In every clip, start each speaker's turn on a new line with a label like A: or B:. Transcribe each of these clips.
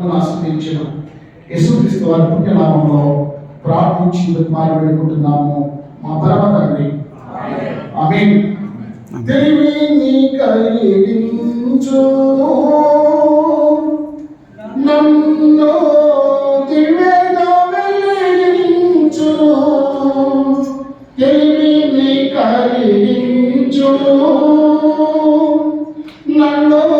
A: మనం ఆశ్రయించిన. యేసుక్రీస్తు వారి పుణ్యనామంలో ప్రార్థించి మారి వేడుకుంటున్నాము. మా పరమ తండ్రి. ఆమేన్. తెలివిని కలిగించు. నన్ను తెలివిని కలిగించు. నన్ను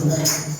A: Amen.